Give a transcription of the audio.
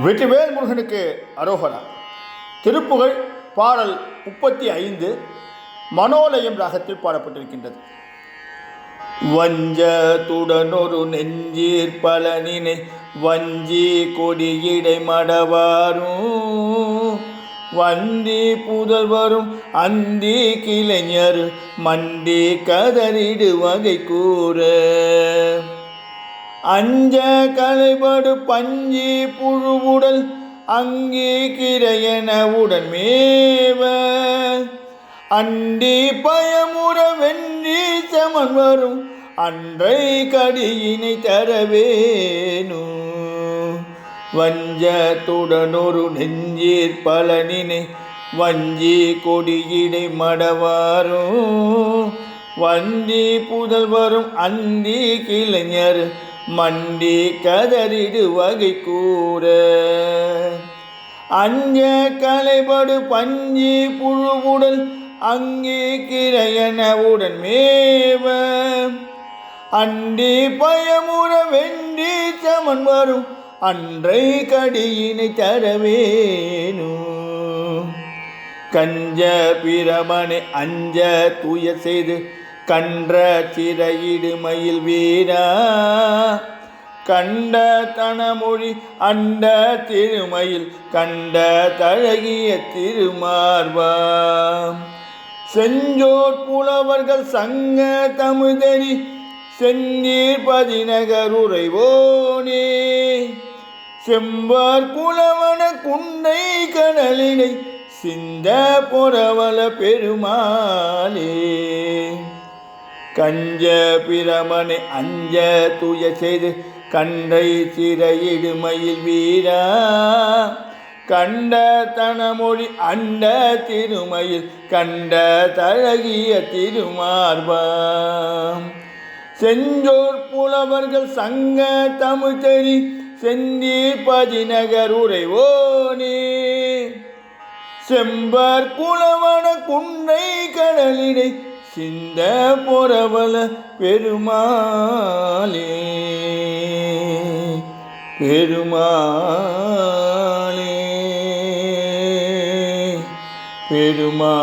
வெற்றிவேல் முருகனுக்கு அரோகரா. திருப்புகழ் பாடல் முப்பத்தி ஐந்து மனோலயம் ராகத்தில் பாடப்பட்டிருக்கின்றது. வஞ்சத்துடனொரு நெஞ்சீர் பலனினை வஞ்சி கொடியிடை மடவாரும். வந்தி புதல்வரும் அந்தி கிளைஞர் மண்டி கதறிடு வகை கூற. அஞ்ச கலைபடு பஞ்சி புழுவுடல் அங்கே கிரையன உடன் மேவ அண்டி பயமுற வென்றி செமன் வரும் அன்றை கடியினை தரவேனு. வஞ்சத்துடனொரு நெஞ்சீர் பலனினை வஞ்சி கொடியினை மடவாரும் வந்தி புதல் வரும் அந்தி கிளைஞர் மண்டி கதறிடு வகை கூற அஞ்ச கலைபடு பஞ்சி புழுவுடல் அங்கே கிரையனவுடன் மேவ. அண்டி பயமுற வெண்டி சமன் வரும் அன்றை கடியினை தரவேனு. கஞ்ச பிரமனை அஞ்ச தூய செய்து கன்ற சிறையிடுமையில் வீரா கண்ட தனமொழி அண்ட திருமையில் கண்ட தழகிய திருமார்பா. செஞ்சோர் புலவர்கள் சங்க தமிழ்தெறி செந்தீர் பதிநகர் உறைவோனே. செம்பார் புலவன குண்டை கடலினை சிந்த பொறவல பெருமாளே. கஞ்ச பிரமனை அஞ்ச தூய செய்து கண்டை சிறையிடு வீரா. கண்ட தனமொழி அண்ட திருமயில் கண்ட தழகிய திருமார்பாம். செஞ்சோர் புலவர்கள் சங்க தமிழ் தெரி செந்தி பதிநகர் உரைவோனே செம்பர் புலவன குன்றை கடலிடை சிந்த பொறவல பெருமாளே பெருமாளே பெருமா